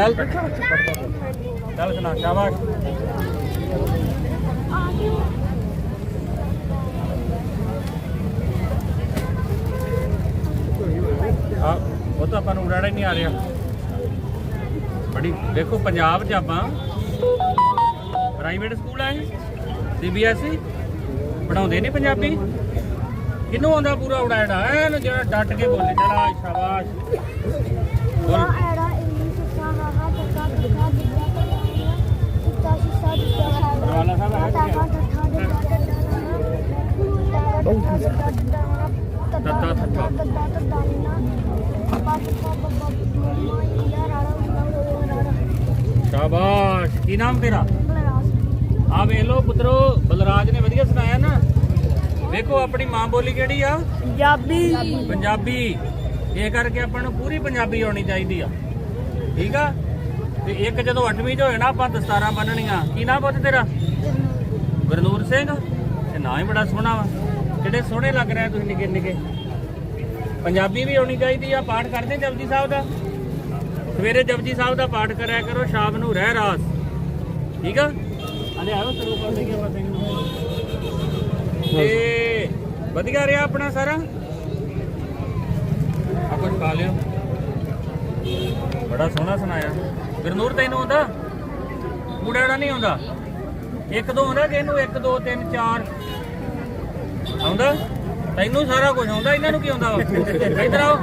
ਚੱਲ ਚੱਲ ਸੁਣਾ ਸ਼ਾਬਾਸ਼ ਆ ਉਹ ਤਾਂ ਆਪਾਂ ਨੂੰ ਉੜਾੜਾ ਹੀ ਨਹੀਂ ਆ ਰਿਹਾ। ਬੜੀ, ਦੇਖੋ ਪੰਜਾਬ 'ਚ ਆਪਾਂ ਪ੍ਰਾਈਵੇਟ ਸਕੂਲ ਆ ਸੀਬੀਐਸਈ ਪੜਾਉਂਦੇ ਨੇ ਪੰਜਾਬੀ। ਕਿਹਨੂੰ ਆਉਂਦਾ ਪੂਰਾ ਉਡਾੜਾ? ਐਨ ਜਿਹੜਾ ਡਟ ਕੇ ਬੋਲੇ ਚਲਾ ਸ਼ਾਬਾਸ਼। ਬੋਲ ਸ਼ਾਬਾਸ਼। ਕੀ ਨਾਮ ਤੇਰਾ? ਆ ਵੇਖ ਲੋ ਪੁੱਤਰੋ ਬਲਰਾਜ ਨੇ ਵਧੀਆ ਸੁਣਾਇਆ ਨਾ। ਵੇਖੋ ਆਪਣੀ ਮਾਂ ਬੋਲੀ ਕਿਹੜੀ ਆ? ਪੰਜਾਬੀ। ਪੰਜਾਬੀ। ਇਹ ਕਰਕੇ ਆਪਾਂ ਨੂੰ ਪੂਰੀ ਪੰਜਾਬੀ ਆਉਣੀ ਚਾਹੀਦੀ ਆ। ਠੀਕ ਆ? ਤੇ ਇੱਕ ਜਦੋਂ 8ਵੀਂ ਚ ਹੋਏ ਨਾ ਆਪਾਂ ਦਸਤਾਰਾਂ ਬੰਨਣੀਆਂ ਕੀ ਨਾਮ ਪੁੱਤ ਤੇਰਾ? ਬਰਨੂਰ ਸਿੰਘ, ਤੇ ਨਾਂ ਹੀ ਬੜਾ ਸੋਹਣਾ ਵਾ। ਕਿਹੜੇ ਸੋਹਣੇ ਲੱਗ ਰਹੇ ਤੁਸੀਂ ਨਿੱਕੇ ਨਿੱਕੇ? ਪੰਜਾਬੀ ਵੀ ਆਉਣੀ ਚਾਹੀਦੀ ਆ, ਪਾਠ ਕਰਦੇ ਜਪਜੀ ਸਾਹਿਬ ਦਾ? ਸਵੇਰੇ ਜਪਜੀ ਸਾਹਿਬ ਦਾ ਪਾਠ ਕਰਿਆ ਕਰੋ, ਸ਼ਾਮ ਨੂੰ ਰਹਿ ਰਾਸ। ਠੀਕ ਆ? ਅਲੇ ਆਓ ਸਰੂਪਾ ਸਿੰਘ ਆਪਾਂ ਸਿੰਘ ਨੂੰ। ਤੇ ਵਧੀਆ ਰਿਹਾ ਆਪਣਾ ਸਾਰਾ? ਆ ਖਾ ਲਿਓ। ਬੜਾ ਸੋਹਣਾ ਸੁਣਾਇਆ। ਗੁਰਨੂਰ ਤੈਨੂੰ ਆਉਂਦਾ? ਕੂੜਾੜਾ ਨਹੀਂ ਆਉਂਦਾ? ਇੱਕ ਦੋ ਆਉਂਦਾ ਕਿ ਇਹਨੂੰ 1 2 3 4 ਆਉਂਦਾ? ਤੈਨੂੰ ਸਾਰਾ ਕੁਝ ਆਉਂਦਾ ਇਹਨਾਂ ਨੂੰ ਕੀ ਆਉਂਦਾ ਇੱਧਰ ਆਓ।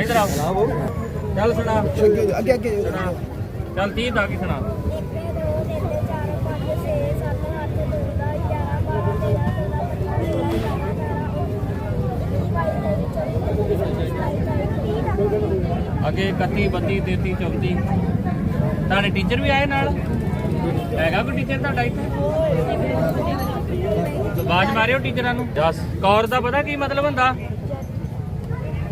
ਇੱਧਰ ਆਓ। ਚੱਲ ਸੁਣਾ। ਅੱਗੇ ਅੱਗੇ। ਚੱਲ 30 ਦਾ ਕੀ ਸੁਣਾ। ਅੱਗੇ 31 32 33 34 ਤੁਹਾਡੇ ਟੀਚਰ ਵੀ ਆਏ ਨਾਲ? ਹੈਗਾ ਕੋਈ ਟੀਚਰ ਤੁਹਾਡਾ ਇੱਥੇ? ਆਵਾਜ਼ ਮਾਰਿਓ ਟੀਚਰਾਂ ਨੂੰ। ਜਸ ਕੌਰ ਦਾ ਪਤਾ ਕੀ ਮਤਲਬ ਹੁੰਦਾ?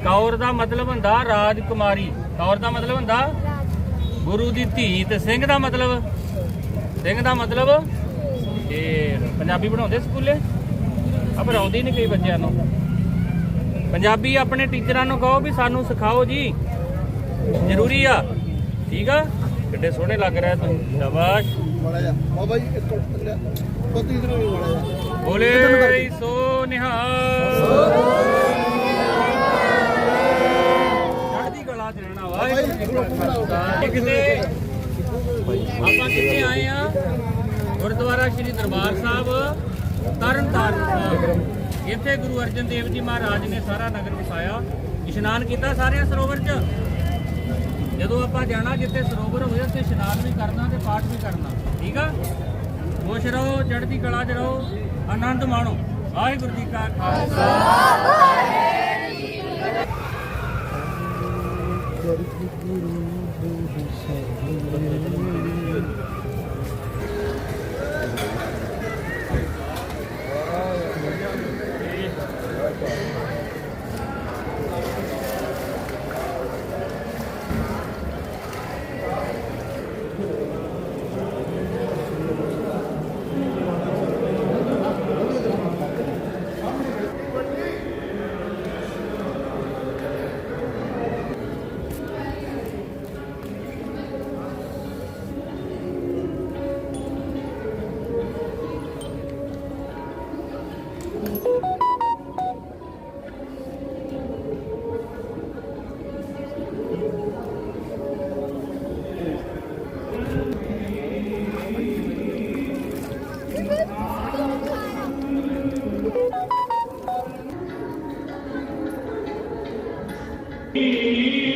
ਕੌਰ ਦਾ ਮਤਲਬ ਹੁੰਦਾ ਰਾਜਕੁਮਾਰੀ। ਕੌਰ ਦਾ ਮਤਲਬ ਹੁੰਦਾ ਗੁਰੂ ਦੀ ਧੀ ਤੇ ਸਿੰਘ ਦਾ ਮਤਲਬ। ਸਿੰਘ ਦਾ ਮਤਲਬ ਇਹ ਪੰਜਾਬੀ ਪੜਾਉਂਦੇ ਸਕੂਲੇ? ਆ ਪੜਾਉਂਦੇ ਨਹੀਂ ਕਈ ਬੱਚਿਆਂ ਨੂੰ। ਪੰਜਾਬੀ ਆਪਣੇ ਟੀਚਰਾਂ ਨੂੰ ਕਹੋ ਵੀ ਸਾਨੂੰ ਸਿਖਾਓ ਜੀ। ਜ਼ਰੂਰੀ ਆ। ਠੀਕ ਆ? ਕਿੱਡੇ ਸੋਹਣੇ ਲੱਗ ਰਿਹਾ ਤੁਸੀਂ ਸ਼ਾਬਾਸ਼। ਮਾੜਾ ਜਾ ਬਾਬਾ ਜੀ ਇੱਕ ਮਿੰਟ ਪਤੀ ਇਧਰ ਨਹੀਂ ਮਾੜਾ ਜਾ ਬੋਲੇ ਸੋ ਨਿਹਾਲ। ਚੜ੍ਹਦੀ ਕਲਾ ਚ ਰਹਿਣਾ ਵਾਹਿਗੁਰੂ ਜੀ ਕਾ ਖਾਲਸਾ ਕਿਤੇ ਆਪਾਂ ਕਿੱਥੇ ਆਏ ਆ? ਗੁਰਦੁਆਰਾ ਸ੍ਰੀ ਦਰਬਾਰ ਸਾਹਿਬ ਤਰਨ ਤਾਰਨ ਸਾਹਿਬ। ਇੱਥੇ ਗੁਰੂ ਅਰਜਨ ਦੇਵ ਜੀ ਮਹਾਰਾਜ ਨੇ ਸਾਰਾ ਨਗਰ ਵਸਾਇਆ। ਇਸ਼ਨਾਨ ਕੀਤਾ ਸਾਰਿਆਂ ਸਰੋਵਰ 'ਚ। ਜਦੋਂ ਆਪਾਂ ਜਾਣਾ ਜਿੱਥੇ ਸਰੋਵਰ ਹੋਵੇ ਉੱਥੇ ਇਸ਼ਨਾਨ ਵੀ ਕਰਨਾ ਤੇ ਪਾਠ ਵੀ ਕਰਨਾ। ਠੀਕ ਖੁਸ਼ ਰਹੋ ਚੜ੍ਹਦੀ ਕਲਾ 'ਚ ਰਹੋ ਆਨੰਦ ਮਾਣੋ। ਵਾਹਿਗੁਰੂ ਜੀ ਕਾ ਖਾਲਸਾ। Música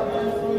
ਆਪੇ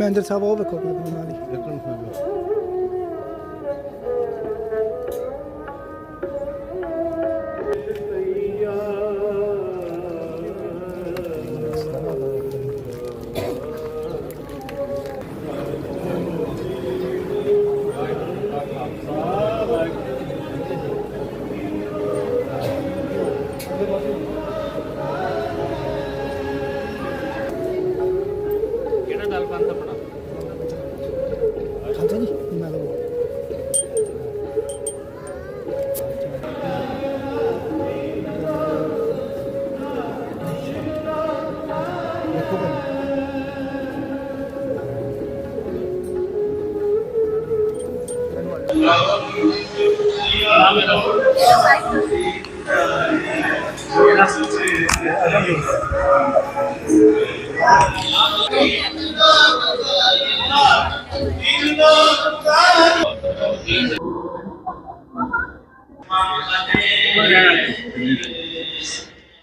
ਮੈਨੇਜਰ ਸਾਹਿਬ ਉਹ ਵੇਖੋ ਆਪਣੇ ਨਾਲ ਹੀ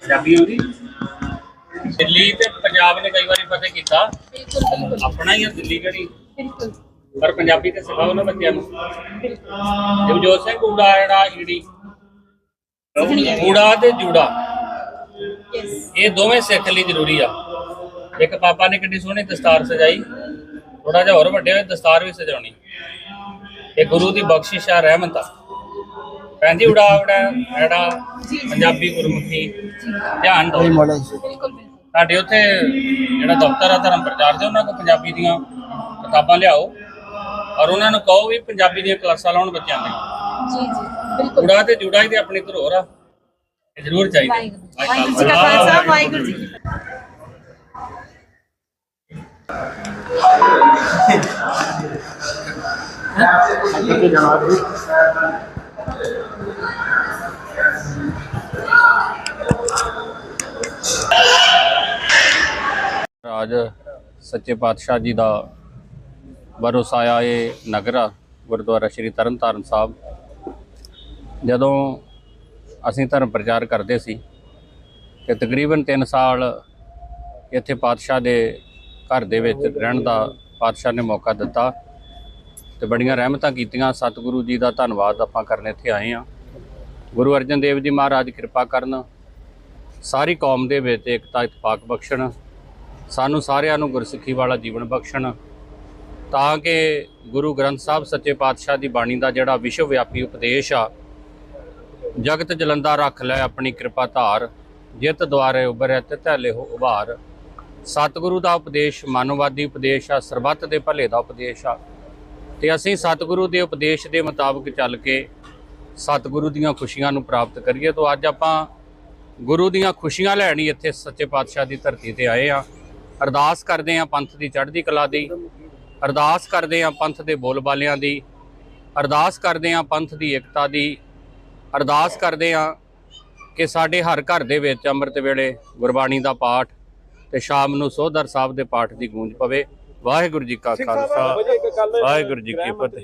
ਪੰਜਾਬੀ ਦਿੱਲੀ ਤੇ ਪੰਜਾਬ ਨੇ ਕਈ ਵਾਰੀ ਫਤਿਹ ਕੀਤਾ। ਆਪਣਾ ਹੀ ਆ ਦਿੱਲੀ ਕਿਹੜੀ? ਪਰ ਪੰਜਾਬੀ ਤੇ ਸਿਖਾਓ ਨਾ ਬੱਚਿਆਂ ਨੂੰ। ਜਗਜੋਤ ਸਿੰਘ ਊੜਾ ਜਿਹੜਾ ਈੜੀ ਊੜਾ ਤੇ ਜੂੜਾ। ਇਹ ਦੋਵੇਂ ਸਿੱਖ ਲਈ ਜ਼ਰੂਰੀ ਆ। ਇੱਕ ਪਾਪਾ ਨੇ ਕਿੰਨੀ ਸੋਹਣੀ ਦਸਤਾਰ ਸਜਾਈ ਥੋੜਾ ਜਿਹਾ ਹੋਰ ਵੱਡੇ ਹੋਏ ਦਸਤਾਰ ਵੀ ਸਜਾਉਣੀ। ਇਹ ਗੁਰੂ ਦੀ ਬਖਸ਼ਿਸ਼ ਆ ਰਹਿਮਤ ਆ। ਭੈਣ ਜੀ ਉਡਾ ਉਡਾ ਐੜਾ ਪੰਜਾਬੀ ਗੁਰਮੁਖੀ ਧਿਆਨ ਦਿਓ। ਮਾੜਾ ਸਾਡੇ ਉੱਥੇ ਜਿਹੜਾ ਦਫ਼ਤਰ ਆ ਧਰਮ ਪ੍ਰਚਾਰ ਦੇ ਉਹਨਾਂ ਕੋਲ ਪੰਜਾਬੀ ਦੀਆਂ ਕਿਤਾਬਾਂ ਲਿਆਓ। ਔਰ ਉਹਨਾਂ ਨੂੰ ਕਹੋ ਵੀ ਪੰਜਾਬੀ ਦੀਆਂ ਕਲਾਸਾਂ ਲਾਉਣ ਬੱਚਿਆਂ ਦੇ ਜੀ ਜੀ ਬਿਲਕੁਲ। ਉੜਾ ਤੇ ਜੁੜਾ ਹੀ ਤੇ ਆਪਣੀ ਧਰੋਹਰ ਆ। ਜ਼ਰੂਰ ਚਾਹੀਦਾ। ਵਾਹਿਗੁਰੂ ਵਾਹਿਗੁਰੂ ਜੀ ਕਾ ਖਾਲਸਾ ਵਾਹਿਗੁਰੂ ਜੀ ਕੀ ਫਤਿਹ। ਮਹਾਰਾਜ ਸੱਚੇ ਪਾਤਸ਼ਾਹ ਜੀ ਦਾ ਵਰਸਾਇਆ ਇਹ ਨਗਰ ਗੁਰਦੁਆਰਾ ਸ਼੍ਰੀ ਤਰਨਤਾਰਨ ਸਾਹਿਬ। ਜਦੋਂ ਅਸੀਂ ਧਰਮ ਪ੍ਰਚਾਰ ਕਰਦੇ ਸੀ ਤੇ ਤਕਰੀਬਨ 3 ਸਾਲ ਇੱਥੇ ਪਾਤਸ਼ਾਹ ਦੇ ਘਰ ਦੇ ਵਿੱਚ ਰਹਿਣ ਦਾ ਪਾਤਸ਼ਾਹ ਨੇ ਮੌਕਾ ਦਿੱਤਾ ਤੇ ਬੜੀਆਂ ਰਹਿਮਤਾਂ ਕੀਤੀਆਂ। ਸਤਿਗੁਰੂ ਜੀ ਦਾ ਧੰਨਵਾਦ ਆਪਾਂ ਕਰਨ ਇੱਥੇ ਆਏ ਆ ਗੁਰੂ ਅਰਜਨ ਦੇਵ ਜੀ ਮਹਾਰਾਜ ਕਿਰਪਾ ਕਰਨ, ਸਾਰੀ ਕੌਮ ਦੇ ਵਿੱਚ ਇਕਤਾ ਇਤਫਾਕ ਬਖਸ਼ਣ, ਸਾਨੂੰ ਸਾਰਿਆਂ ਨੂੰ ਗੁਰਸਿੱਖੀ ਵਾਲਾ ਜੀਵਨ ਬਖਸ਼ਣ, ਤਾਂ ਕਿ ਗੁਰੂ ਗ੍ਰੰਥ ਸਾਹਿਬ ਸੱਚੇ ਪਾਤਸ਼ਾਹ ਦੀ ਬਾਣੀ ਦਾ ਜਿਹੜਾ ਵਿਸ਼ਵ ਵਿਆਪੀ ਉਪਦੇਸ਼ ਆ ਜਗਤ ਜਲੰਦਾ ਰੱਖ ਲੈ ਆਪਣੀ ਕਿਰਪਾ ਧਾਰ, ਜਿਤ ਦੁਆਰੇ ਉਬਰੈ ਤੇ ਧੈਲੇ ਹੋ ਉਭਾਰ। ਸਤਿਗੁਰੂ ਦਾ ਉਪਦੇਸ਼ ਮਾਨਵਵਾਦੀ ਉਪਦੇਸ਼ ਆ, ਸਰਬੱਤ ਦੇ ਭਲੇ ਦਾ ਉਪਦੇਸ਼ ਆ। ਤੇ ਅਸੀਂ ਸਤਿਗੁਰੂ ਦੇ ਉਪਦੇਸ਼ ਦੇ ਮੁਤਾਬਕ ਚੱਲ ਕੇ ਸਤਿਗੁਰੂ ਦੀਆਂ ਖੁਸ਼ੀਆਂ ਨੂੰ ਪ੍ਰਾਪਤ ਕਰੀਏ ਤੋਂ ਅੱਜ ਆਪਾਂ ਗੁਰੂ ਦੀਆਂ ਖੁਸ਼ੀਆਂ ਲੈਣ ਹੀ ਇੱਥੇ ਸੱਚੇ ਪਾਤਸ਼ਾਹ ਦੀ ਧਰਤੀ ਤੇ ਆਏ ਆ ਅਰਦਾਸ ਕਰਦੇ ਆ ਪੰਥ ਦੀ ਚੜ੍ਹਦੀ ਕਲਾ ਦੀ, ਅਰਦਾਸ ਕਰਦੇ ਆ ਪੰਥ ਦੇ ਬੋਲਬਾਲਿਆਂ ਦੀ, ਅਰਦਾਸ ਕਰਦੇ ਆ ਪੰਥ ਦੀ ਏਕਤਾ ਦੀ ਅਰਦਾਸ ਕਰਦੇ ਆ ਕਿ ਸਾਡੇ ਹਰ ਘਰ ਦੇ ਵਿੱਚ ਅੰਮ੍ਰਿਤ ਵੇਲੇ ਗੁਰਬਾਣੀ ਦਾ ਪਾਠ ਤੇ ਸ਼ਾਮ ਨੂੰ ਸੋਧਰ ਸਾਹਿਬ ਦੇ ਪਾਠ ਦੀ ਗੂੰਜ ਪਵੇ। ਵਾਹਿਗੁਰੂ ਜੀ ਕਾ ਖਾਲਸਾ। ਵਾਹਿਗੁਰੂ ਜੀ ਕੀ ਫਤਿਹ।